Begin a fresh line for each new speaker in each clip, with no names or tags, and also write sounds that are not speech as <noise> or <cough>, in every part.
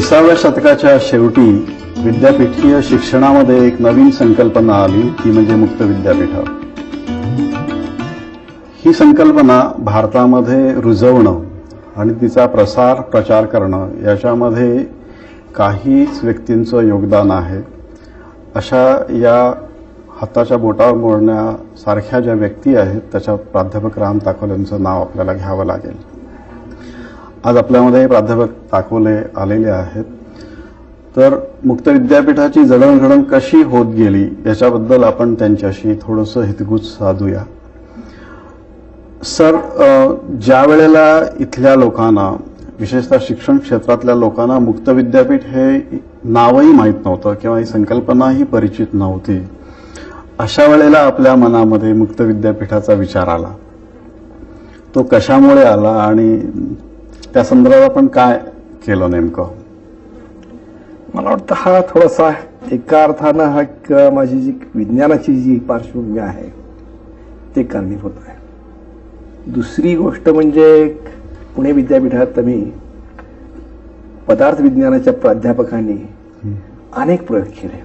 विसाव्या शतकाच्या शेवटी विद्यापीठीय शिक्षणामध्ये एक नवीन संकल्पना आली ती म्हणजे मुक्त विद्यापीठ. ही संकल्पना भारतामध्ये रुजवणं आणि तिचा प्रसार प्रचार करणं याच्यामध्ये काहीच व्यक्तींचं योगदान आहे. अशा या हाताच्या बोटावर मोडण्यासारख्या ज्या व्यक्ती आहेत त्याच्यात प्राध्यापक राम ताकोल यांचं नाव आपल्याला घ्यावं लागेल. आज आपल्यामध्ये प्राध्यापक दाखवले आलेले आहेत. तर मुक्त विद्यापीठाची जडणघडण कशी होत गेली याच्याबद्दल आपण त्यांच्याशी थोडंसं हितगुज साधूया. सर ज्या वेळेला इथल्या लोकांना विशेषतः शिक्षण क्षेत्रातल्या लोकांना मुक्त विद्यापीठ हे नावही माहीत नव्हतं किंवा ही संकल्पनाही परिचित नव्हती अशा वेळेला आपल्या मनामध्ये मुक्त विद्यापीठाचा विचार आला. तो कशामुळे आला आणि त्या संदर्भात आपण काय केलं नेमकं?
मला वाटतं हा थोडासा एका अर्थानं हा एक माझी जी विज्ञानाची जी पार्श्वभूमी आहे ते कारणीभूत आहे. दुसरी गोष्ट म्हणजे पुणे विद्यापीठात मी पदार्थ विज्ञानाच्या प्राध्यापकांनी अनेक प्रयोग केले.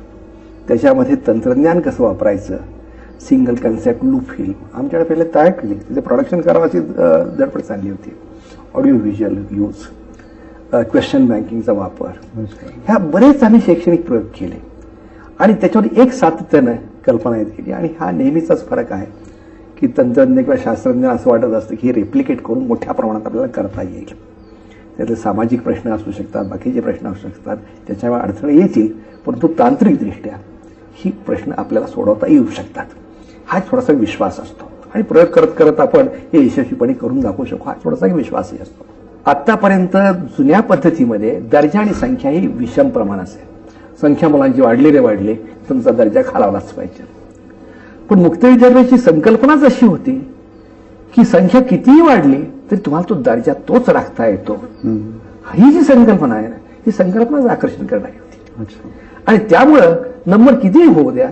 त्याच्यामध्ये तंत्रज्ञान कसं वापरायचं? Single concept loop film. आमच्याकडे पहिले तयार केली. तिथे प्रोडक्शन करावाची धडपड चालली होती. ऑडिओ व्हिज्युअल यूज क्वेश्चन बँकिंगचा वापर. ह्या बरेच आम्ही शैक्षणिक प्रयोग केले. आणि त्याच्यावर एक सातत्यानं कल्पना येत गेली. आणि हा नेहमीचाच फरक आहे की तंत्रज्ञ किंवा शास्त्रज्ञ असं वाटत असतं की हे रेप्लिकेट करून मोठ्या प्रमाणात आपल्याला करता येईल. त्यातले सामाजिक प्रश्न असू शकतात बाकीचे प्रश्न असू शकतात त्याच्यामुळे अडथळे येतील परंतु तांत्रिकदृष्ट्या ही प्रश्न आपल्याला सोडवता येऊ शकतात. हा थोडासा विश्वास असतो. आणि प्रयोग करत करत आपण हे यशस्वीपणे करून दाखवू शकू. हा थोडासा विश्वासही असतो. आतापर्यंत जुन्या पद्धतीमध्ये दर्जा आणि संख्या ही विषम प्रमाण असेल. संख्या मुलांची वाढली रे वाढली. तुमचा दर्जा खालावलाच पाहिजे. पण मुक्त विद्यापीठाची संकल्पनाच अशी होती की संख्या कितीही वाढली तरी तुम्हाला तो दर्जा तोच राखता येतो. ही जी संकल्पना आहे ना ही संकल्पनाच आकर्षण करणारी होती. आणि त्यामुळं नंबर कितीही होऊ द्या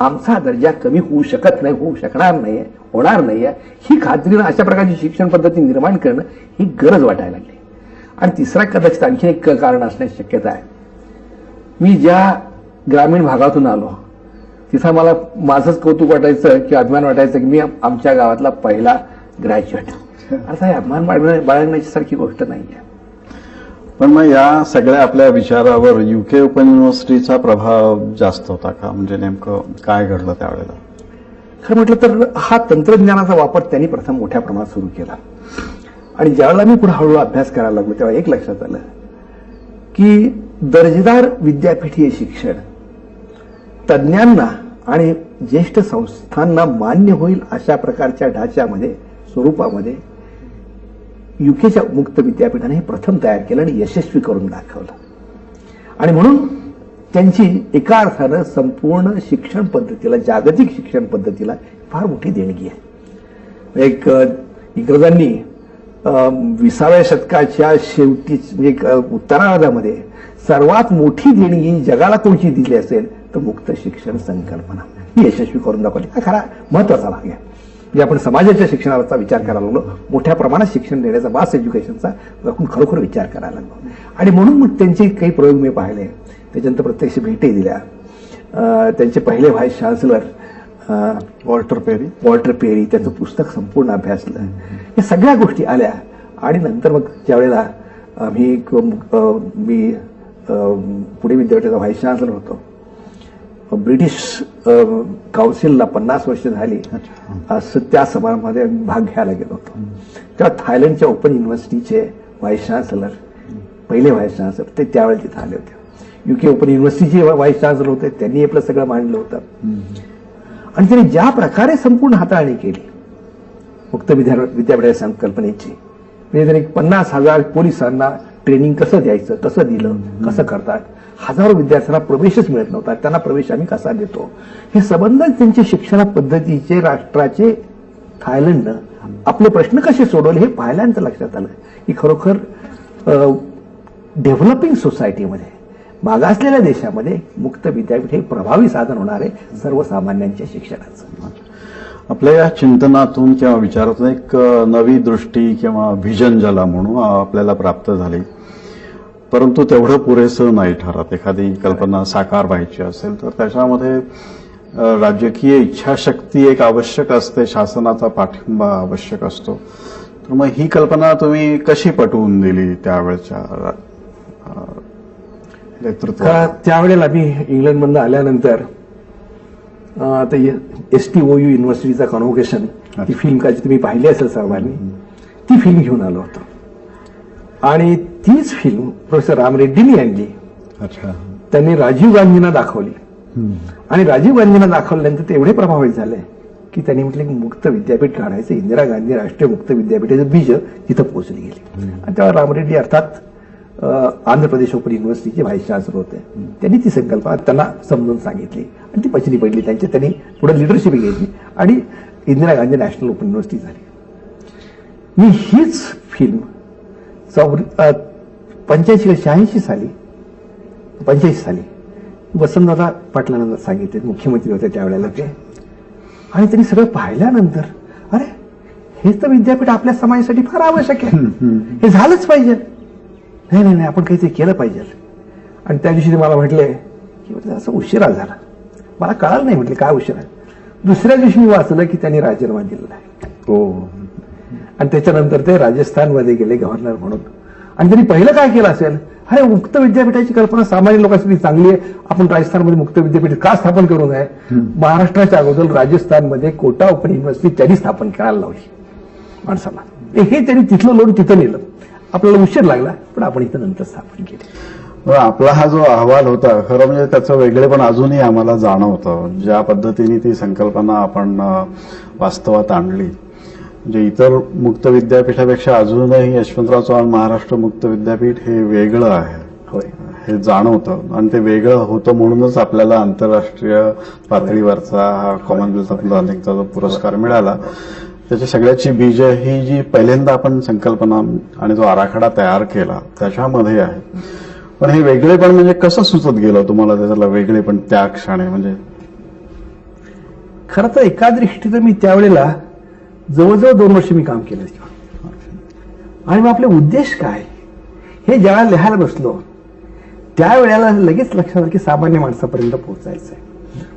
आमचा दर्जा कमी होऊ शकत नाही होऊ शकणार नाहीये होणार नाहीये. ही खात्रीनं अशा प्रकारची शिक्षण पद्धती निर्माण करणं ही गरज वाटायला लागली. आणि तिसरा कदाचित आणखी एक कारण असण्याची शक्यता आहे. मी ज्या ग्रामीण भागातून आलो तिथं मला माझंच कौतुक वाटायचं की अभिमान वाटायचं की मी आमच्या गावातला पहिला ग्रॅज्युएट. <laughs> असा हे अभिमान बाळगण्या- बाळगण्याची सारखी गोष्ट नाही आहे
पण मग या सगळ्या आपल्या विचारावर युके ओपन युनिव्हर्सिटीचा प्रभाव जास्त होता का? म्हणजे नेमकं काय घडलं त्यावेळेला?
खरं म्हटलं तर हा तंत्रज्ञानाचा वापर त्यांनी प्रथम मोठ्या प्रमाणात सुरू केला. आणि ज्यावेळेला मी पुढे हळूहळू अभ्यास करायला लागलो तेव्हा एक लक्षात आलं की दर्जेदार विद्यापीठीय शिक्षण तज्ज्ञांना आणि ज्येष्ठ संस्थांना मान्य होईल अशा प्रकारच्या ढाच्यामध्ये स्वरूपामध्ये युकेच्या मुक्त विद्यापीठाने हे प्रथम तयार केलं आणि यशस्वी करून दाखवलं. आणि म्हणून त्यांची एका अर्थानं संपूर्ण शिक्षण पद्धतीला जागतिक शिक्षण पद्धतीला फार मोठी देणगी आहे. एक इंग्रजांनी विसाव्या शतकाच्या शेवटी म्हणजे एक, उत्तरार्धामध्ये सर्वात मोठी देणगी जगाला कोणची दिली असेल तर मुक्त शिक्षण संकल्पना. ही यशस्वी करून दाखवली. हा खरा महत्त्वाचा भाग आहे. म्हणजे आपण समाजाच्या शिक्षणाचा विचार करायला लागलो मोठ्या प्रमाणात शिक्षण देण्याचा मास एज्युकेशनचा आपण खरोखर विचार करायला लागलो. आणि म्हणून मग त्यांचे काही प्रयोग मी पाहिले. त्याच्यानंतर प्रत्यक्ष भेटी दिल्या. त्यांचे पहिले vice chancellor
Walter Perry.
Walter Perry त्याचं पुस्तक संपूर्ण अभ्यासलं या सगळ्या गोष्टी आल्या. आणि नंतर मग ज्यावेळेला आम्ही मी पुणे विद्यापीठाचा व्हाईस चान्सलर होतो. ब्रिटिश काउन्सिलला पन्नास वर्ष झाली. असं त्या समारंभामध्ये भाग घ्यायला गेलो होतो. तेव्हा थायलंडच्या ओपन युनिव्हर्सिटीचे व्हाईस चान्सलर पहिले व्हाईस चान्सलर ते त्यावेळेला तिथे आले होते. युके ओपन युनिव्हर्सिटीचे व्हाईस चान्सलर होते त्यांनी आपलं सगळं मांडलं होतं. आणि त्यांनी ज्या प्रकारे संपूर्ण हाताळणी केली मुक्त विद्या विद्यापीठाच्या संकल्पनेची म्हणजे त्यांनी पन्नास हजार पोलिसांना ट्रेनिंग कसं द्यायचं कसं दिलं कसं करतात? हजारो विद्यार्थ्यांना प्रवेशच मिळत नव्हता. त्यांना प्रवेश आम्ही कसा देतो? हे संबंध त्यांचे शिक्षण पद्धतीचे राष्ट्राचे थायलंडनं आपले प्रश्न कसे सोडवले हे पाहिल्यानंतर लक्षात आलं की खरोखर डेव्हलपिंग सोसायटीमध्ये मागासलेल्या देशामध्ये मुक्त विद्यापीठ हे प्रभावी साधन होणार आहे सर्वसामान्यांच्या शिक्षणाचं.
आपल्या या चिंतनातून किंवा विचारातून एक नवी दृष्टी किंवा व्हिजन ज्याला म्हणू आपल्याला प्राप्त झाली. परंतु तेवढं पुरेसं नाही ठरत. एखादी कल्पना साकार व्हायची असेल तर त्याच्यामध्ये राजकीय इच्छाशक्ती एक आवश्यक असते शासनाचा पाठिंबा आवश्यक असतो. तर मग ही कल्पना तुम्ही कशी पटवून दिली त्यावेळच्या
का त्यावेळेला मी इंग्लंडमधनं आल्यानंतर एस टी ओ यू युनिव्हर्सिटीचा कॉन्व्होकेशन ती फिल्म का जी तुम्ही पाहिली असेल सर्वांनी ती फिल्म घेऊन आलो होतो. आणि तीच फिल्म प्रोफेसर राम रेड्डींनी आणली.
अच्छा.
त्यांनी राजीव गांधींना दाखवली. आणि राजीव गांधींना दाखवल्यानंतर ते एवढे प्रभावित झाले की त्यांनी म्हटले की मुक्त विद्यापीठ काढायचं. इंदिरा गांधी राष्ट्रीय मुक्त विद्यापीठाचं बीज तिथं पोहोचली गेली. आणि तेव्हा राम रेड्डी अर्थात आंध्र प्रदेश ओपन युनिव्हर्सिटीचे व्हाईस चान्सलर होते. त्यांनी ती संकल्पना त्यांना समजून सांगितली. आणि ती पचनी पडली. त्यांची त्यांनी पुढे लिडरशिप घेतली. आणि Indira Gandhi national open university झाली. मी हीच फिल्म चौर पंच्याऐंशी शहाऐंशी साली पंच्याऐंशी साली वसंतदादा पाटलांना सांगितले मुख्यमंत्री होते त्यावेळेला ते. आणि त्यांनी सगळं पाहिल्यानंतर अरे हेच तर विद्यापीठ आपल्या समाजासाठी फार आवश्यक आहे. हे झालंच पाहिजे. नाही नाही नाही आपण काहीतरी केलं पाहिजे. आणि त्या दिवशी ते मला म्हटले की म्हटलं असं उशिरा झाला. मला कळालं नाही म्हटले काय उशिरा? दुसऱ्या दिवशी मी वाचलं की त्यांनी राजीनामा दिलेला आहे.
हो.
आणि त्याच्यानंतर ते राजस्थानमध्ये गेले गव्हर्नर म्हणून. आणि त्यांनी पहिलं काय केलं असेल? अरे मुक्त विद्यापीठाची कल्पना सामान्य लोकांसाठी चांगली आहे. आपण राजस्थानमध्ये मुक्त विद्यापीठ का स्थापन करू नये? महाराष्ट्राच्या अगोदर राजस्थानमध्ये कोटा ओपन युनिव्हर्सिटी त्यांनी स्थापन करायला लावली. माणसाला. हे त्यांनी तिथलं लोन तिथं नेलं. आपल्याला उशीर लागला पण आपण इथं नंतर स्थापन केली.
आपला हा जो अहवाल होता खरं म्हणजे त्याचं वेगळेपण अजूनही आम्हाला जाणवतं. ज्या पद्धतीने ती संकल्पना आपण वास्तवात आणली. म्हणजे इतर मुक्त विद्यापीठापेक्षा अजूनही यशवंतराव चव्हाण महाराष्ट्र मुक्त विद्यापीठ हे वेगळं आहे.
होय.
हे जाणवतं. आणि ते वेगळं होतं म्हणूनच आपल्याला आंतरराष्ट्रीय पातळीवरचा हा कॉमनवेल्थ ऑफ लर्निंगचा जो पुरस्कार मिळाला. त्याची सगळ्याची बीज ही जी पहिल्यांदा आपण संकल्पना आणि जो आराखडा तयार केला त्याच्यामध्ये आहे. पण हे वेगळेपण म्हणजे कसं सुचत गेलं तुम्हाला त्याच्याला वेगळेपण त्या क्षणी? म्हणजे
खरं तर एका दृष्टीनं मी त्यावेळेला जवळजवळ दोन वर्ष मी काम केलं आणि मग आपले उद्देश काय? हे ज्यावेळेला लिहायला बसलो त्यावेळेला लगेच लक्षात आलं की सामान्य माणसापर्यंत पोहोचायचं आहे.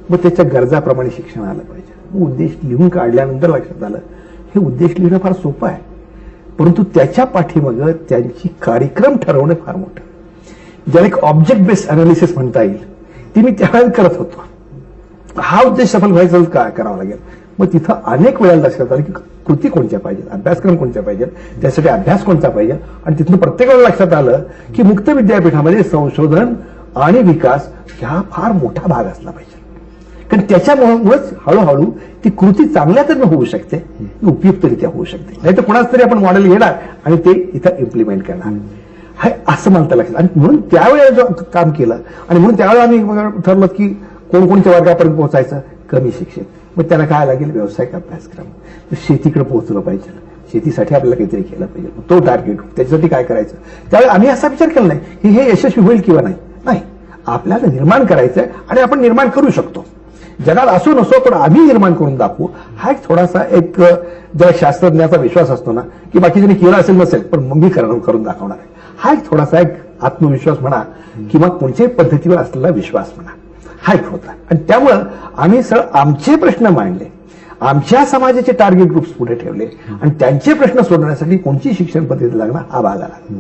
मग त्याच्या गरजाप्रमाणे शिक्षण आलं पाहिजे. उद्देश लिहून काढल्यानंतर लक्षात आलं हे उद्देश लिहिणं फार सोपं आहे. परंतु त्याच्या पाठीमागं त्यांची कार्यक्रम ठरवणं फार मोठं ज्याला एक ऑब्जेक्ट बेस्ड अनालिसिस म्हणता येईल ती मी त्यावेळेला करत होतो. हा उद्देश सफल व्हायचा काय करावा लागेल? मग तिथं अनेक वेळा लक्षात आलं की कृती कोणत्या पाहिजेत? अभ्यासक्रम कोणत्या पाहिजेत? त्यासाठी अभ्यास कोणता पाहिजे? आणि तिथून प्रत्येक लक्षात आलं की मुक्त विद्यापीठामध्ये संशोधन आणि विकास ह्या फार मोठा भाग असला पाहिजे. कारण त्याच्यामुळेच हळूहळू ती कृती चांगल्या तर होऊ शकते उपयुक्तरित्या होऊ शकते. नाही तर कोणाच तरी आपण मॉडेल घेणार आणि ते इथं इम्प्लिमेंट करणार. हे असं म्हणता लक्षात. आणि म्हणून त्यावेळेला जो काम केलं आणि म्हणून त्यावेळेला आम्ही ठरलं की कोणकोणत्या वर्गापर्यंत पोहोचायचं? कमी शिक्षित. मग त्याला काय लागेल? व्यावसायिक अभ्यासक्रम शेतीकडे पोहोचलं पाहिजे. शेतीसाठी आपल्याला काहीतरी केलं पाहिजे. मग तो टार्गेट त्याच्यासाठी काय करायचं? त्यावेळी आम्ही असा विचार केला नाही की हे यशस्वी होईल किंवा नाही. नाही. आपल्याला निर्माण करायचंय आणि आपण निर्माण करू शकतो. जगात असो नसो पण आम्ही निर्माण करून दाखवू. हा एक थोडासा एक ज्या शास्त्रज्ञाचा विश्वास असतो ना की बाकीच्या केलं असेल नसेल पण मग मी करून करून दाखवणार आहे. हा एक थोडासा एक आत्मविश्वास म्हणा किंवा कोणत्याही पद्धतीवर असलेला विश्वास म्हणा. हा एक होता. आणि त्यामुळं आम्ही सर आमचे प्रश्न मांडले. आमच्या समाजाचे टार्गेट ग्रुप्स पुढे ठेवले. आणि त्यांचे प्रश्न सोडवण्यासाठी कोणती शिक्षण पद्धती लागणार हा भाग आला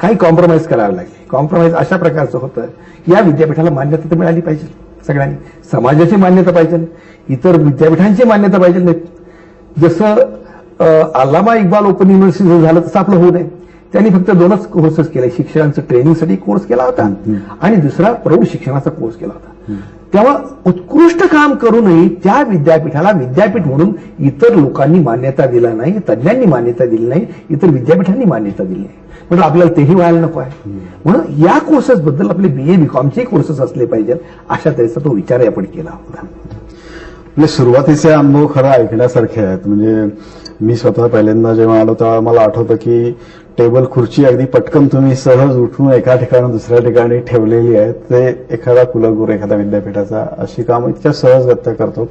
काही कॉम्प्रोमाइज करावे लागले. कॉम्प्रोमाइज अशा प्रकारचं होतं. या विद्यापीठाला मान्यता तर मिळाली पाहिजे सगळ्यांनी. समाजाची मान्यता पाहिजे. इतर विद्यापीठांची मान्यता पाहिजे नाही जसं अ, अल्लामा इक्बाल ओपन युनिव्हर्सिटी झालं तसं आपलं होऊ नये. त्यांनी फक्त दोनच कोर्सेस केले. शिक्षणाचं ट्रेनिंगसाठी कोर्स केला होता. आणि दुसरा प्रौढ शिक्षणाचा कोर्स केला होता. तेव्हा उत्कृष्ट काम करूनही त्या विद्यापीठाला विद्यापीठ म्हणून इतर लोकांनी मान्यता दिला नाही तज्ज्ञांनी मान्यता दिली नाही इतर विद्यापीठांनी मान्यता दिली नाही. म्हणजे आपल्याला तेही व्हायला नको आहे. म्हणून या कोर्सेस बद्दल आपले बीए बीकॉमचे कोर्सेस असले पाहिजेत अशा तऱ्हेचा तो विचारही आपण केला होता.
म्हणजे सुरुवातीचे अनुभव खरं ऐकण्यासारखे आहेत. म्हणजे मी स्वतः पहिल्यांदा जेव्हा आलो तेव्हा मला आठवतं की टेबल खुर्ची अगदी पटकन तुम्ही सहज उठून एका ठिकाणी दुसऱ्या ठिकाणी ठेवलेली आहे. ते एखादा कुलगुरू एखाद्या विद्यापीठाचा अशी कामं इतक्या सहज व्यक्त करतो.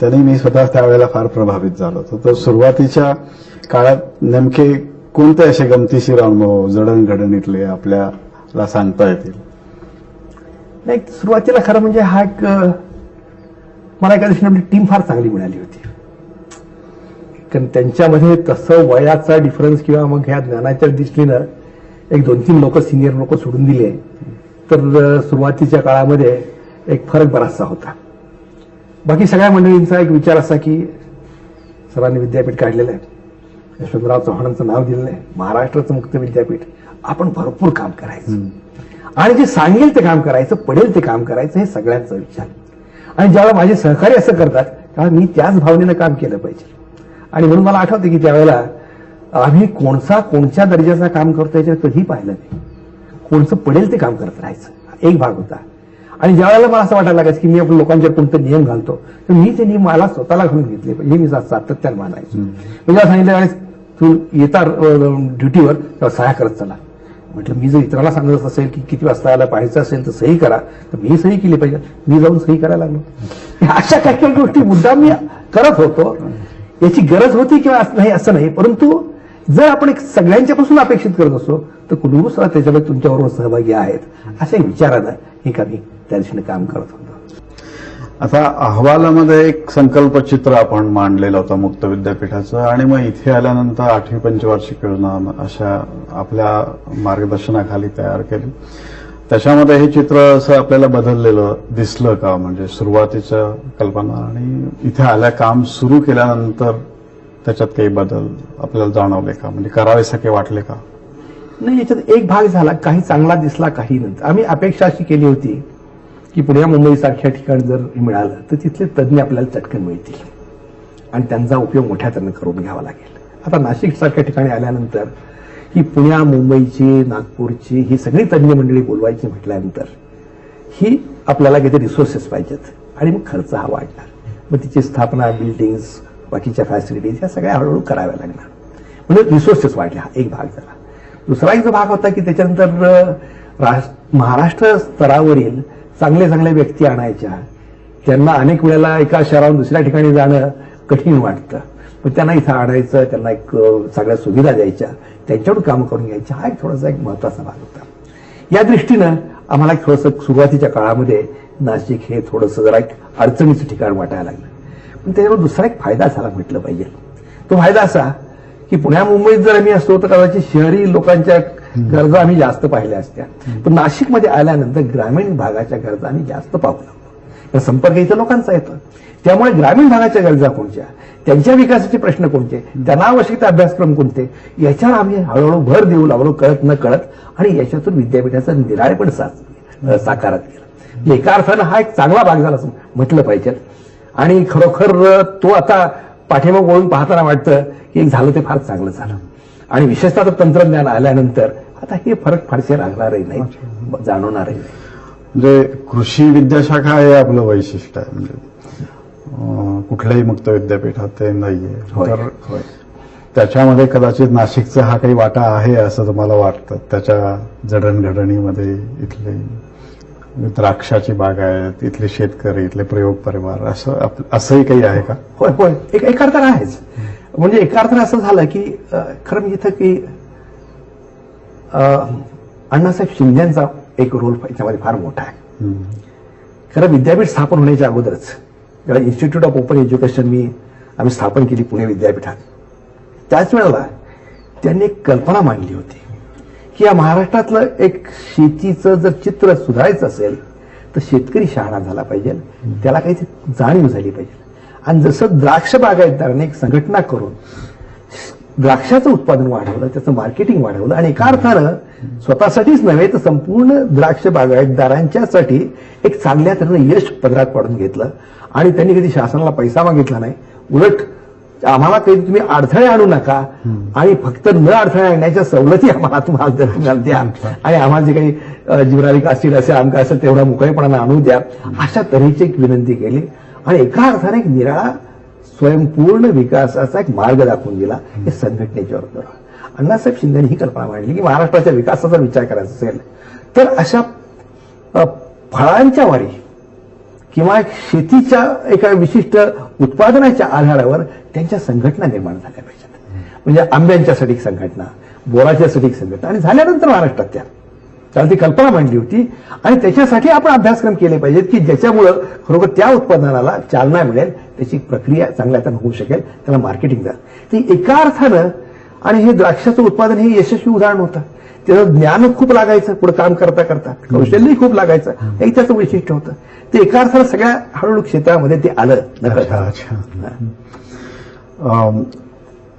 त्यांनी मी स्वतः त्यावेळेला फार प्रभावित झालो होतो. तर सुरुवातीच्या काळात नेमके कोणते असे गमतीशीर अनुभव जडणघडणीतले आपल्या आपल्याला सांगता येतील?
नाही सुरुवातीला खरं म्हणजे हा एक मला एका दिवशी टीम फार चांगली मिळाली होती. कारण त्यांच्यामध्ये तसं वयाचा डिफरन्स किंवा मग ह्या ज्ञानाच्या दृष्टीनं एक दोन तीन लोक सिनियर लोक सोडून दिले तर सुरुवातीच्या काळामध्ये एक फरक बराचसा होता. बाकी सगळ्या मंडळींचा एक विचार असा की सरांनी विद्यापीठ काढलेलं आहे. यशवंतराव चव्हाणांचं नाव दिलेलं आहे. महाराष्ट्राचं मुक्त विद्यापीठ. आपण भरपूर काम करायचं. आणि जे सांगेल ते काम करायचं पडेल ते काम करायचं हे सगळ्यांचा विचार. आणि ज्यावेळेला माझे सहकारी असं करतात त्यावेळेला मी त्याच भावनेनं काम केलं पाहिजे. आणि म्हणून मला आठवतं की त्यावेळेला आम्ही कोणचा कोणत्या दर्जाचा काम करतो याच्यात कधी पाहिलं नाही. कोणचं पडेल ते काम करत राहायचं. एक भाग होता. आणि ज्या वेळेला मला असं वाटायला लागायचं की मी आपण लोकांच्या कोणते नियम घालतो तर मी ते नियम मला स्वतःला घालून घेतले. पाहिजे हे मी सातत्यानं मानायचो. म्हणजे मला सांगितलं "अरे, तू येता ड्युटीवर तेव्हा सह्या करत चला. म्हटलं मी जर इतरांना सांगत असेल की किती वाजता यायला पाहायचं असेल तर सही करा. तर मी सही केली पाहिजे. मी जाऊन सही करायला लागलो. अशा काही काही गोष्टी मुद्दाम मी करत होतो. याची गरज होती किंवा असं नाही असं नाही. परंतु जर आपण एक सगळ्यांच्यापासून अपेक्षित करत असतो तर कुटुंब सुद्धा त्याच्यामध्ये तुमच्याबरोबर सहभागी आहेत अशा विचारानं हे आम्ही त्या दिशेने काम करत होतो.
आता अहवालामध्ये एक संकल्प चित्र आपण मांडलेलं होतं मुक्त विद्यापीठाचं आणि मग इथे आल्यानंतर आठवी पंचवार्षिक योजना अशा आपल्या मार्गदर्शनाखाली तयार केली. त्याच्यामध्ये हे चित्र असं आपल्याला बदललेलं दिसलं का? म्हणजे सुरुवातीच्या कल्पना आणि इथे आल्या काम सुरू केल्यानंतर त्याच्यात काही बदल आपल्याला जाणवले का? म्हणजे करावेसारखे वाटले का?
नाही याच्यात एक भाग झाला. काही चांगला दिसला काही नंतर. आम्ही अपेक्षा अशी केली होती की पुण्या मुंबई सारख्या ठिकाणी जर मिळालं तर तिथले तज्ज्ञ आपल्याला चटकन मिळतील. आणि त्यांचा उपयोग मोठ्या तऱ्हेने करून घ्यावा लागेल. आता नाशिक सारख्या ठिकाणी आल्यानंतर ही पुण्या मुंबईची नागपूरची ही सगळी तज्ज्ञ मंडळी बोलवायची म्हटल्यानंतर ही आपल्याला किती रिसोर्सेस पाहिजेत आणि मग खर्च हा वाढणार. मग तिची स्थापना बिल्डिंग्स बाकीच्या फॅसिलिटीज ह्या सगळ्या हळूहळू कराव्या लागणार. म्हणजे रिसोर्सेस वाढले हा एक भाग झाला. दुसरा एक जो भाग होता की त्याच्यानंतर राष्ट्र महाराष्ट्र स्तरावरील चांगले चांगले व्यक्ती आणायच्या. त्यांना अनेक वेळेला एका शहराहून दुसऱ्या ठिकाणी जाणं कठीण वाटतं. मग त्यांना इथं आणायचं त्यांना एक चांगल्या सगळ्या सुविधा द्यायच्या. त्याच्यावर कामं करून घ्यायची. हा एक थोडासा एक महत्त्वाचा भाग होता. या दृष्टीनं आम्हाला थोडंसं सुरुवातीच्या काळामध्ये नाशिक हे थोडंसं जरा एक अडचणीचं ठिकाण वाटायला लागलं. पण त्याच्यावर दुसरा एक फायदा झाला म्हटलं पाहिजे. तो फायदा असा की पुण्या मुंबईत जर आम्ही असतो तर कदाचित शहरी लोकांच्या गरजा आम्ही जास्त पाहिल्या असत्या. पण नाशिकमध्ये आल्यानंतर ग्रामीण भागाच्या गरजा आम्ही जास्त पाहू लागलो. संपर्क इथं लोकांचा येतो. त्यामुळे ग्रामीण भागाच्या गरजा कोणत्या? त्यांच्या विकासाचे प्रश्न कोणते? त्यांना आवश्यकता अभ्यासक्रम कोणते? याच्यावर आम्ही हळूहळू भर देऊ लागलो कळत न कळत आणि याच्यातून विद्यापीठाचं निराळेपण पण सा- एका अर्थानं हा एक चांगला भाग झाला असं म्हटलं पाहिजे. आणि खरोखर तो आता पाठीमाग वळून पाहताना वाटतं की एक झालं ते फार चांगलं झालं. आणि विशेषतः आता तंत्रज्ञान आल्यानंतर आता हे फरक फारसे लागणारही नाही जाणवणारही नाही.
म्हणजे कृषी विद्याशाखा हे आपलं वैशिष्ट्य आहे. म्हणजे अं, कुठल्याही मुक्त विद्यापीठात ते नाहीये.
होय,
तर. त्याच्यामध्ये कदाचित नाशिकचा हा काही वाटा आहे असं तुम्हाला वाटतं. त्याच्या जडणघडणीमध्ये इथले द्राक्षाची बाग आहेत इथले शेतकरी इथले प्रयोग परिवार असं असंही काही आहे का?
होय होय. एक एका अर्थानं आहेच. म्हणजे एका अर्थानं असं झालं की खरं म्हणजे इथं की अण्णासाहेब शिंदेचा एक रोल याच्यामध्ये फार मोठा आहे. खरं विद्यापीठ स्थापन होण्याच्या अगोदरच जेव्हा इन्स्टिट्यूट ऑफ ओपन एज्युकेशन मी आम्ही स्थापन केली पुणे विद्यापीठात. त्याच वेळेला त्यांनी एक कल्पना मांडली होती की या महाराष्ट्रातलं एक शेतीचं जर चित्र सुधारायचं असेल तर शेतकरी शहाणा झाला पाहिजे. त्याला काही जाणीव झाली पाहिजे. आणि जसं द्राक्ष बागायतदाराने एक संघटना करून द्राक्षाचं उत्पादन वाढवलं त्याचं मार्केटिंग वाढवलं आणि एका अर्थानं स्वतःसाठीच नव्हे तर संपूर्ण द्राक्ष बागायतदारांच्यासाठी एक चांगल्या तऱ्हेनं यश पदरात पाडून घेतलं. आणि त्यांनी कधी शासनाला पैसा मागितला नाही. उलट आम्हाला काही तुम्ही अडथळे आणू नका. आणि फक्त न अडथळे आणण्याच्या सवलती आम्हाला तुम्हाला द्या आणि आम्हाला जे काही अ, जिब्रालिक ऍसिड असेल आमका असेल तेवढा मोकळेपणानं आणू द्या. अशा तऱ्हेची एक विनंती केली. आणि एका अर्थाने एक निराळा स्वयंपूर्ण विकासाचा एक मार्ग दाखवून दिला. हे संघटनेच्या बरोबर अण्णासाहेब शिंदेने ही कल्पना मांडली की महाराष्ट्राच्या विकासाचा विचार करायचा असेल तर अशा फळांच्या वारी किंवा शेतीच्या एका विशिष्ट उत्पादनाच्या आधारावर त्यांच्या संघटना निर्माण झाल्या पाहिजेत. म्हणजे आंब्यांच्यासाठी एक संघटना बोराच्यासाठी एक संघटना आणि झाल्यानंतर महाराष्ट्रात त्या. कारण ती कल्पना मांडली होती आणि त्याच्यासाठी आपण अभ्यासक्रम केले पाहिजेत की ज्याच्यामुळं खरोखर त्या उत्पादनाला चालना मिळेल त्याची प्रक्रिया चांगल्या अर्थानं होऊ शकेल त्याला मार्केटिंग द्या ती एका अर्थानं आणि हे द्राक्षाचं उत्पादन हे यशस्वी उदाहरण होतं. त्याचं ज्ञान खूप लागायचं पुढे काम करता करता. कौशल्यही खूप लागायचं. हे त्याचं वैशिष्ट्य होतं. ते एका अर्थानं सगळ्या हळूहळू क्षेत्रामध्ये ते आलं.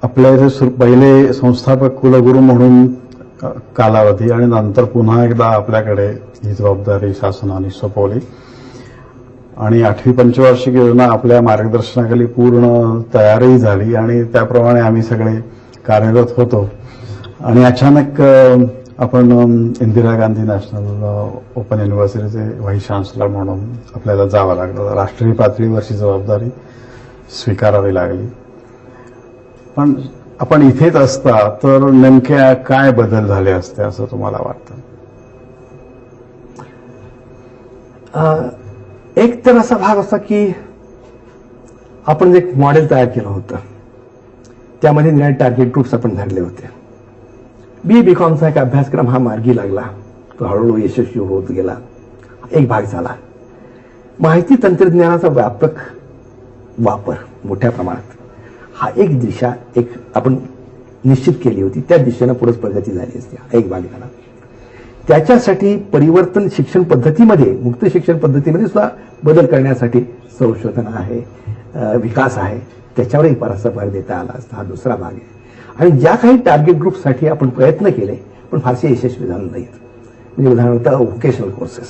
आपल्या इथे पहिले संस्थापक कुलगुरू म्हणून कालावधी आणि नंतर पुन्हा एकदा आपल्याकडे ही जबाबदारी शासनाने सोपवली. आणि आठवी पंचवार्षिक योजना आपल्या मार्गदर्शनाखाली पूर्ण तयारही झाली आणि त्याप्रमाणे आम्ही सगळे कार्यरत होतो. आणि अचानक आपण इंदिरा गांधी नॅशनल ओपन युनिव्हर्सिटीचे व्हाईस चान्सलर म्हणून आपल्याला जावं लागलं. राष्ट्रीय पातळीवरची जबाबदारी स्वीकारावी लागली. पण आपण इथेच असता तर नेमक्या काय बदल झाले असते असं तुम्हाला वाटतं?
एक तर असा भाग असा की आपण जे एक मॉडेल तयार केलं होतं. त्यामध्ये निराळे टार्गेट ग्रुप्स आपण धरले होते. बी बी कॉमचा एक अभ्यासक्रम हा मार्गी लागला. तो हळूहळू यशस्वी होत गेला. एक भाग झाला. माहिती तंत्रज्ञानाचा व्यापक वापर मोठ्या प्रमाणात. हा एक दिशा एक आपण निश्चित केली होती. त्या दिशेनं पुढेच प्रगती झाली असते. हा एक भाग झाला. त्याच्यासाठी परिवर्तन शिक्षण पद्धतीमध्ये मुक्त शिक्षण पद्धतीमध्ये सुद्धा बदल करण्यासाठी संशोधन आहे विकास आहे. त्याच्यावरही बराचसा भर देता आला असता. हा दुसरा भाग आहे. आणि ज्या काही टार्गेट ग्रुपसाठी आपण प्रयत्न केले पण फारसे यशस्वी झाले नाहीत. म्हणजे उदाहरणार्थ व्होकेशनल कोर्सेस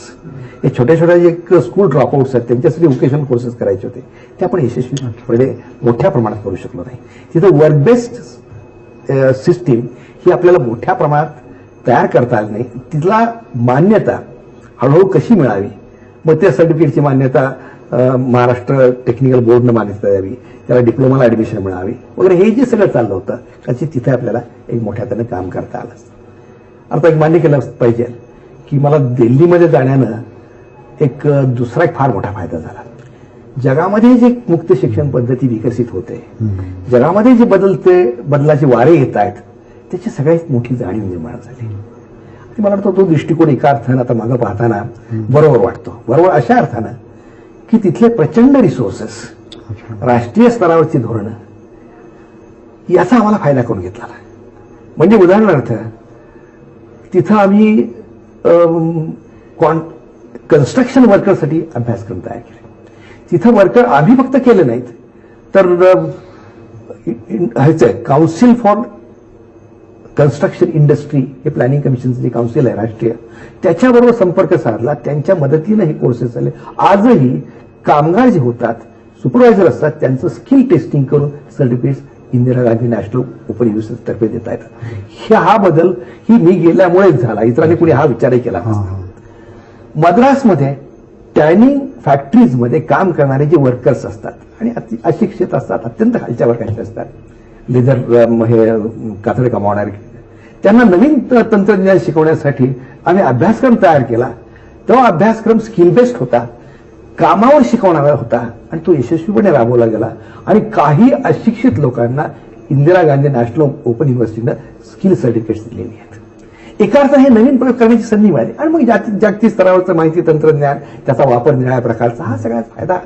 हे छोट्या छोट्या जे स्कूल ड्रॉपआउट्स आहेत त्यांच्यासाठी व्होकेशनल कोर्सेस करायचे होते ते आपण यशस्वीपणे मोठ्या प्रमाणात करू शकलो नाही. तिथं वर्क बेस्ड सिस्टीम ही आपल्याला मोठ्या प्रमाणात तयार करता आली नाही. तिथला मान्यता हळूहळू कशी मिळावी? मग त्या सर्टिफिकेटची मान्यता महाराष्ट्र टेक्निकल बोर्डनं मान्यता द्यावी त्याला डिप्लोमाला ऍडमिशन मिळावी वगैरे हे जे सगळं चाललं होतं त्याची तिथे आपल्याला एक मोठ्या त्यानं काम करता आलं असतं आता एक मान्य केलं पाहिजे की मला दिल्लीमध्ये जाण्यानं एक दुसरा एक फार मोठा फायदा झाला जगामध्ये जे मुक्त शिक्षण पद्धती विकसित होते जगामध्ये जे बदलते बदलाचे वारे येत आहेत त्याची सगळ्यात मोठी जाणीव निर्माण झाली मला वाटतं तो दृष्टिकोन एका अर्थानं आता मागं पाहताना बरोबर वाटतो बरोबर अशा अर्थानं की तिथले प्रचंड रिसोर्सेस राष्ट्रीय स्तरावरची धोरणं याचा आम्हाला फायदा करून घेतला. म्हणजे उदाहरणार्थ तिथं आम्ही कॉन कन्स्ट्रक्शन वर्करसाठी अभ्यासक्रम तयार केले. तिथं वर्कर आम्ही फक्त केले नाहीत तर ह्याचं काउन्सिल फॉर कन्स्ट्रक्शन इंडस्ट्री हे प्लॅनिंग कमिशनचं जे काउन्सिल आहे राष्ट्रीय त्याच्याबरोबर संपर्क साधला त्यांच्या मदतीनं हे कोर्सेस झाले. आजही कामगार जे होतात सुपरवायझर असतात त्यांचं स्किल टेस्टिंग करून certificate Indira Gandhi national open university तर्फे देता येतात. हे हा बदल ही मी गेल्यामुळेच झाला. इतरांनी कुणी हा विचारही केला. मद्रासमध्ये टॅनिंग फॅक्टरीजमध्ये काम करणारे जे वर्कर्स असतात आणि अशिक्षित असतात अत्यंत खालच्या वर्गाचे असतात लेदर हे कातडे कमावणारे त्यांना नवीन तंत्रज्ञान शिकवण्यासाठी आम्ही अभ्यासक्रम तयार केला. तो अभ्यासक्रम स्किल बेस्ड होता. कामावर शिकवणारा होता. आणि तो यशस्वीपणे राबवला गेला. आणि काही अशिक्षित लोकांना इंदिरा गांधी नॅशनल ओपन युनिव्हर्सिटीनं स्किल सर्टिफिकेट्स दिलेली आहेत. एका अर्थाने हे नवीन प्रयोग करण्याची संधी मिळाली. आणि मग जागतिक जागतिक स्तरावरचं माहिती तंत्रज्ञान त्याचा वापर निराळ्या प्रकारचा हा सगळ्यात फायदा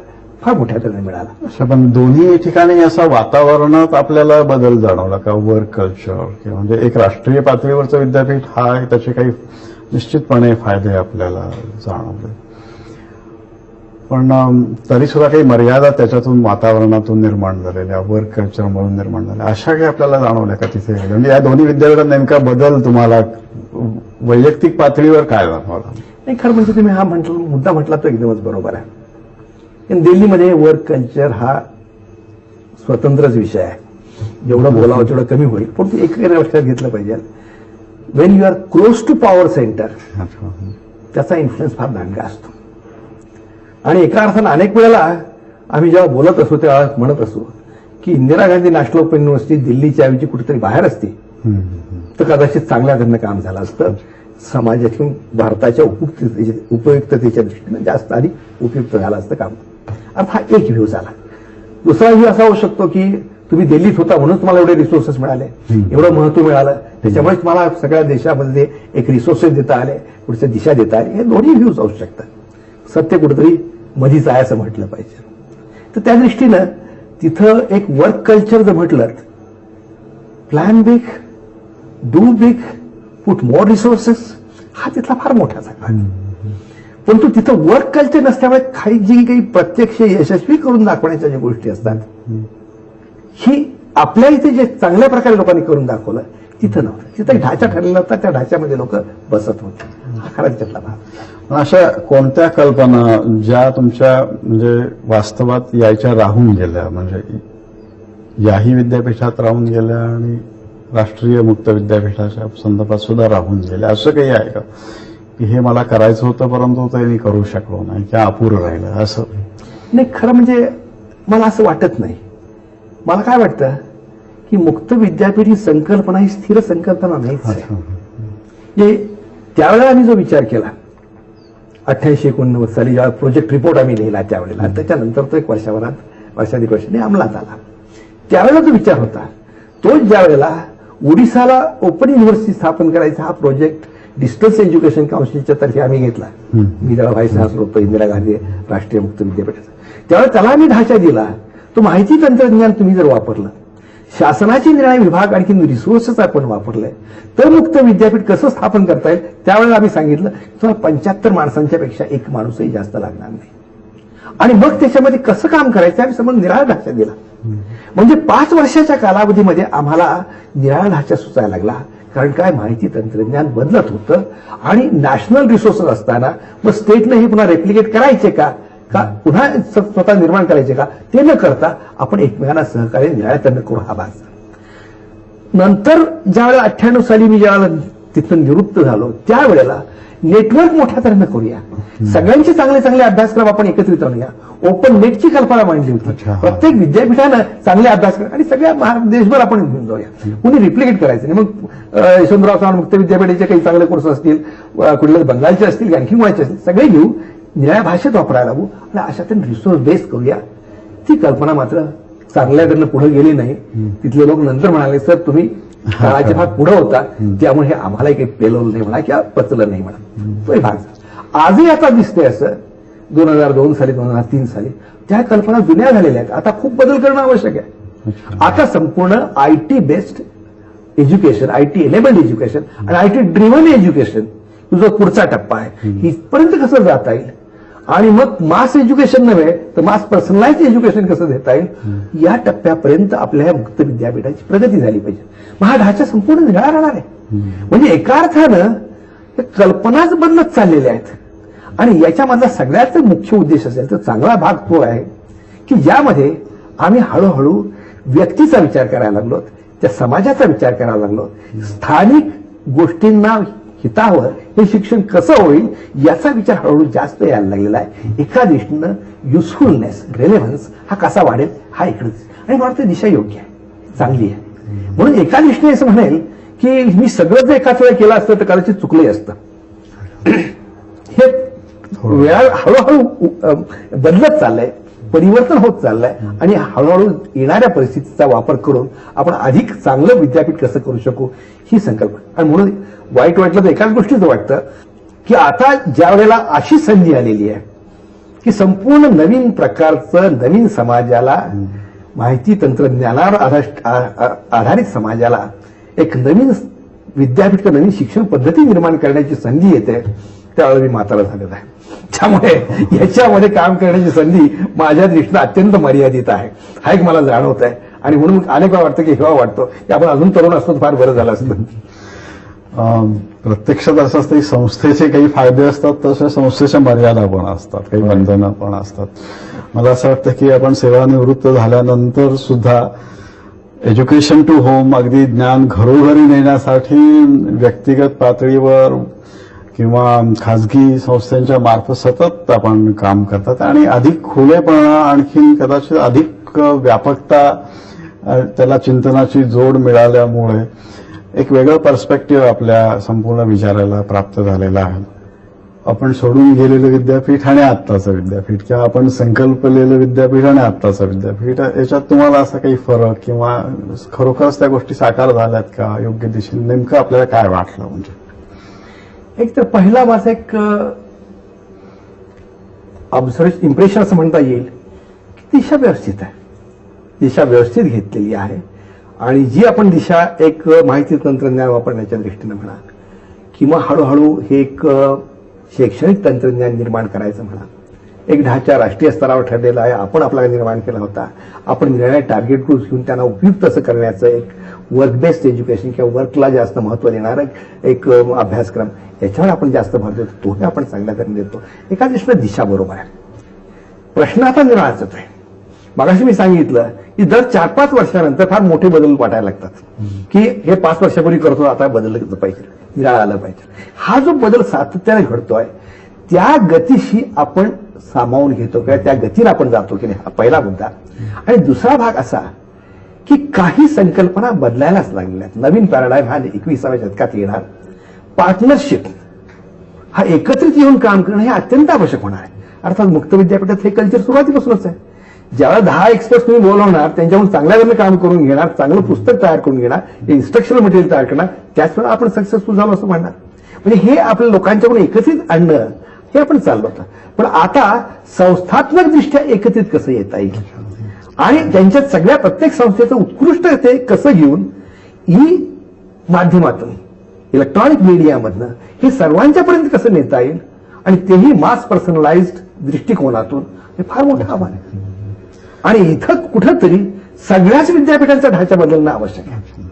फार मोठ्या तऱ्हेने मिळाला.
पण दोन्ही ठिकाणी असं वातावरणात आपल्याला बदल जाणवला का? वर्क कल्चर किंवा म्हणजे एक राष्ट्रीय पातळीवरचं विद्यापीठ हा त्याचे काही निश्चितपणे फायदे आपल्याला जाणवले. पण तरी सुद्धा काही मर्यादा त्याच्यातून वातावरणातून निर्माण झालेल्या वर्क कल्चर म्हणून निर्माण झाल्या अशा काही आपल्याला जाणवल्या का तिथे? म्हणजे या दोन्ही विद्यापीठात नेमका बदल तुम्हाला वैयक्तिक पातळीवर काय जाणवला?
नाही खरं म्हणजे तुम्ही हा म्हटलं मुद्दा म्हटला तो एकदमच बरोबर आहे. दिल्लीमध्ये वर्क कल्चर हा स्वतंत्रच विषय आहे. जेवढं बोलावं तेवढं कमी होईल. पण तू एक लक्षात घेतलं पाहिजे. When you are close to power center त्याचा इन्फ्लुएन्स फार दांडगा असतो. आणि एका अर्थानं अनेक वेळेला आम्ही जेव्हा बोलत असू तेव्हा म्हणत असू की Indira Gandhi national open university दिल्लीच्या ऐवजी कुठेतरी बाहेर असते तर कदाचित चांगल्या त्यांना काम झालं असतं. समाजातून भारताच्या उपयुक्ततेच्या उपयुक्ततेच्या दृष्टीनं जास्त आणि उपयुक्त झालं असतं काम. अर्थात हा एक व्ह्यू झाला. दुसरा व्ह्यू असा होऊ शकतो की तुम्ही दिल्लीत होता म्हणून तुम्हाला एवढे रिसोर्सेस मिळाले. एवढं महत्त्व मिळालं. त्याच्यामुळे तुम्हाला सगळ्या देशामध्ये एक रिसोर्सेस देता आले पुढच्या दिशा देता आले. हे दोन्ही व्ह्यूज असू शकतात. सत्य कुठेतरी मधीच आहे असं म्हटलं पाहिजे. तर त्या दृष्टीनं तिथं एक वर्क कल्चर जर म्हटलं plan big do big put more resources हा तिथला फार मोठा झाला. परंतु तिथं वर्क कल्चर नसल्यामुळे काही जी काही प्रत्यक्ष यशस्वी करून दाखवण्याच्या ज्या गोष्टी असतात ही आपल्या इथे जे चांगल्या प्रकारे लोकांनी करून दाखवलं तिथं नव्हतं. तिथं एक ढाचा ठरलेला होता त्या ढाच्यामध्ये लोक बसत होते. हा भाग.
अशा कोणत्या कल्पना ज्या तुमच्या म्हणजे वास्तवात यायच्या राहून गेल्या? म्हणजे याही विद्यापीठात राहून गेल्या आणि राष्ट्रीय मुक्त विद्यापीठाच्या संदर्भात सुद्धा राहून गेल्या? असं काही आहे का? की हे मला करायचं होतं परंतु ते मी करू शकलो नाही किंवा अपुरं राहिलं असं.
नाही खरं म्हणजे मला असं वाटत नाही. मला काय वाटतं की मुक्त विद्यापीठ ही संकल्पना ही स्थिर संकल्पना म्हणजे त्यावेळेला आम्ही जो विचार केला अठ्ठ्याऐंशी एकोणनव्वद साली जेव्हा प्रोजेक्ट रिपोर्ट आम्ही लिहिला त्यावेळेला त्याच्यानंतर तो एक वर्षाभरात वर्षाधिक वर्षाने अंमलात आला. त्यावेळेला जो विचार होता तोच ज्या वेळेला ओडिसाला ओपन युनिव्हर्सिटी स्थापन करायचा हा प्रोजेक्ट डिस्टन्स एज्युकेशन काउन्सिलच्या तर्फे आम्ही घेतला. मी त्याला व्हाईस चान्सलर होतो इंदिरा गांधी राष्ट्रीय मुक्त विद्यापीठाचा. त्यावेळेला त्याला आम्ही ढाचा दिला. तो माहिती तंत्रज्ञान तुम्ही जर वापरलं शासनाचे निर्णय विभाग आणखी रिसोर्सेस आपण वापरले तर मुक्त विद्यापीठ कसं स्थापन करता येईल त्यावेळेला आम्ही सांगितलं तुम्हाला पंच्याहत्तर माणसांच्या पेक्षा एक माणूसही जास्त लागणार नाही. आणि मग त्याच्यामध्ये कसं काम करायचं आम्ही समोर निराळा ढाचा दिला. म्हणजे पाच वर्षाच्या कालावधीमध्ये आम्हाला निराळा ढाचा सुचायला लागला. कारण काय माहिती तंत्रज्ञान बदलत होतं आणि नॅशनल रिसोर्सेस असताना मग स्टेटने हे पुन्हा रेप्लिकेट करायचे का? का पुन्हा स्वतः निर्माण करायचे का? ते न करता आपण एकमेकांना सहकार्य निराळ्यातनं करू हा भाग. नंतर ज्यावेळेला अठ्ठ्याण्णव साली मी ज्यावेळेला तिथून निवृत्त झालो त्यावेळेला नेटवर्क मोठ्या तऱ्हेनं करूया. सगळ्यांचे चांगले चांगले अभ्यासक्रम आपण एकत्रित आणूया. ओपन नेटची कल्पना मांडली होती. प्रत्येक विद्यापीठानं चांगले अभ्यासक्रम आणि सगळ्या देशभर आपण घेऊन जाऊया. कुणी रिप्लिकेट करायचं नाही. मग यशवंतराव चव्हाण मुक्त विद्यापीठाचे काही चांगले कोर्स असतील कुठले बंगालचे असतील आणखी कोणाचे असतील सगळे घेऊ निळ्या भाषेत वापरायला लागू आणि अशा त्यांनी रिसोर्स बेस करूया. ती कल्पना मात्र चांगल्याकडनं पुढे गेली नाही. तिथले लोक नंतर म्हणाले सर तुम्ही काळाचे भाग पुढे होता त्यामुळे हे आम्हालाही काही पेलवलं नाही म्हणा किंवा पचलं नाही म्हणा. तो भाग. आजही आता दिसतंय असं दोन हजार दोन साली दोन हजार तीन साली त्या कल्पना जुन्या झालेल्या आहेत. आता खूप बदल करणं आवश्यक आहे. आता संपूर्ण I T based education I T enabled education आणि आय टी ड्रिव्हन एज्युकेशन जो पुढचा टप्पा आहे इथपर्यंत कसं जाता येईल? आणि मग मास एज्युकेशन नव्हे तर मास पर्सनलाइज एज्युकेशन कसं देता येईल? या टप्प्यापर्यंत आपल्या या मुक्त विद्यापीठाची प्रगती झाली पाहिजे. मग हा ढाचा संपूर्ण निघाला राहणार आहे. म्हणजे एका अर्थानं हे कल्पनाच बदलत चाललेल्या आहेत. आणि याच्यामधला सगळ्यात मुख्य उद्देश असेल तर चांगला भाग तो आहे की ज्यामध्ये आम्ही हळूहळू व्यक्तीचा विचार करायला लागलो त्या समाजाचा विचार करायला लागलो. स्थानिक गोष्टींना हितावर हे शिक्षण कसं होईल याचा विचार हळूहळू जास्त यायला लागलेला आहे. एका दृष्टीनं युजफुलनेस रेलेव्हन्स हा कसा वाढेल हा इकडे आणि मला वाटतं दिशा योग्य आहे. चांगली आहे. म्हणून एका दृष्टीने असं म्हणेल की मी सगळं जर एकाच वेळा केलं असतं तर कदाचित चुकलंही असतं. <clears throat> हे वेळा हळूहळू बदलत चाललंय परिवर्तन होत चाललंय आणि हळूहळू येणाऱ्या परिस्थितीचा वापर करून आपण अधिक चांगलं विद्यापीठ कसं करू शकू? ही संकल्पना आणि म्हणून वाईट वाटलं तर एकाच गोष्टीचं वाटतं की आता ज्या वेळेला अशी संधी आलेली आहे की संपूर्ण नवीन प्रकारचं नवीन समाजाला माहिती तंत्रज्ञानावर आधार- आधारित समाजाला एक नवीन विद्यापीठ किंवा नवीन शिक्षण पद्धती निर्माण करण्याची संधी येते त्यावेळेला मी म्हातारा झालेला आहे. त्यामुळे याच्यामध्ये काम करण्याची संधी माझ्या दृष्टीनं अत्यंत मर्यादित आहे. हा एक मला जाणवत आहे आणि म्हणून अनेक वेळा वाटतं की हेवा वाटतो. की आपण अजून तरुण असतो फार बरं झालं असतं.
प्रत्यक्षात असं असतं की संस्थेचे काही फायदे असतात तसे संस्थेच्या मर्यादा पण असतात काही बंधनं पण असतात. मला असं वाटतं की आपण सेवानिवृत्त झाल्यानंतर सुद्धा एज्युकेशन टू होम अगदी ज्ञान घरोघरी नेण्यासाठी व्यक्तिगत पातळीवर किंवा खाजगी संस्थांच्या मार्फत सतत आपण काम करतात. आणि अधिक खुलेपणा आणखीन कदाचित अधिक व्यापकता त्याला चिंतनाची जोड मिळाल्यामुळे एक वेगळं पर्स्पेक्टिव्ह आपल्या संपूर्ण विचाराला प्राप्त झालेला आहे. आपण सोडून गेलेलं विद्यापीठ आणि आत्ताचं विद्यापीठ किंवा आपण संकल्पलेलं विद्यापीठ आणि आत्ताचं विद्यापीठ याच्यात तुम्हाला असा काही फरक किंवा खरोखरच त्या गोष्टी साकार झाल्यात का? योग्य दिशेने नेमकं आपल्याला काय वाटलं म्हणजे?
एक तर पहिला माझा एक ऑब्झर्व इम्प्रेशन असं म्हणता येईल की दिशा व्यवस्थित आहे. दिशा व्यवस्थित घेतलेली आहे. आणि जी आपण दिशा एक माहिती तंत्रज्ञान वापरण्याच्या दृष्टीनं म्हणा किंवा हळूहळू हे एक शैक्षणिक तंत्रज्ञान निर्माण करायचं म्हणा. एक ढाचा राष्ट्रीय स्तरावर ठरलेला आहे आपण आपला निर्माण केला होता. आपण निर्णय टार्गेट ग्रुप्स घेऊन त्यांना उपयुक्त असं करण्याचं एक वर्क बेस्ड एज्युकेशन किंवा वर्कला जास्त महत्त्व देणारा एक- अभ्यासक्रम. याच्यावर आपण जास्त भर देतो तोही आपण चांगल्या तऱ्हेने देतो. एका दृष्टीनं दिशा बरोबर आहे. प्रश्न आता निर्माणाच आहे. मागाशी मी सांगितलं की दर चार पाच वर्षानंतर फार मोठे बदल वाटायला लागतात. की हे पाच वर्षापूर्वी करतो आता बदललं पाहिजे. निराळा आलं पाहिजे. हा जो बदल सातत्याने घडतोय त्या गतीशी आपण सामावून घेतो किंवा त्या गतीला आपण जातो की नाही हा पहिला मुद्दा. आणि दुसरा भाग असा की काही संकल्पना बदलायलाच लागलेल्या आहेत नवीन पॅराडाईम हा एकविसाव्या शतकात येणार. पार्टनरशिप हा एकत्रित येऊन काम करणं हे अत्यंत आवश्यक होणार आहे. अर्थात मुक्त विद्यापीठात हे कल्चर सुरुवातीपासूनच आहे. ज्याला दहा एक्सपर्ट तुम्ही बोलवणार त्यांच्याकडून चांगल्या काम करून घेणार चांगलं पुस्तक तयार करून घेणार इन्स्ट्रक्शनल मटेरियल तयार करणार त्याचवेळेला आपण सक्सेसफुल झालो असं म्हणणार. म्हणजे हे आपल्या लोकांच्याकडून एकत्रित आणणं हे आपण चाललो होतं. पण आता संस्थात्मक दृष्ट्या एकत्रित कसं येता येईल? आणि त्यांच्या सगळ्या प्रत्येक संस्थेचं उत्कृष्ट ते कसं घेऊन ही माध्यमातून इलेक्ट्रॉनिक मीडियामधनं हे सर्वांच्यापर्यंत कसं नेता येईल? आणि तेही मास पर्सनलाइज्ड दृष्टिकोनातून हे फार मोठं आव्हान आहे. आणि इथं कुठंतरी सगळ्याच विद्यापीठांचा ढाचा बदलणं आवश्यक आहे.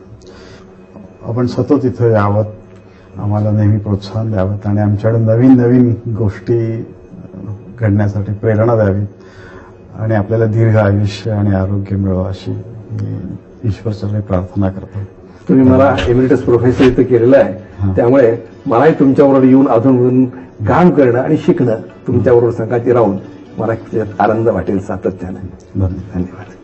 आपण सतत इथं यावं आम्हाला नेहमी प्रोत्साहन द्यावं आणि आमच्याकडे नवीन नवीन गोष्टी घडण्यासाठी प्रेरणा द्यावी आणि आपल्याला दीर्घ आयुष्य आणि आरोग्य मिळावं अशी मी ईश्वरचरणी प्रार्थना करतो.
तुम्ही मला एमिरिटस प्रोफेसर इथं केलेलं आहे.
हा.
त्यामुळे मलाही तुमच्याबरोबर येऊन अधून काम करणं आणि शिकणं तुमच्याबरोबर संघाती राहून मला त्याच्यात आनंद वाटेल सातत्याने
धन्यवाद
धन्यवाद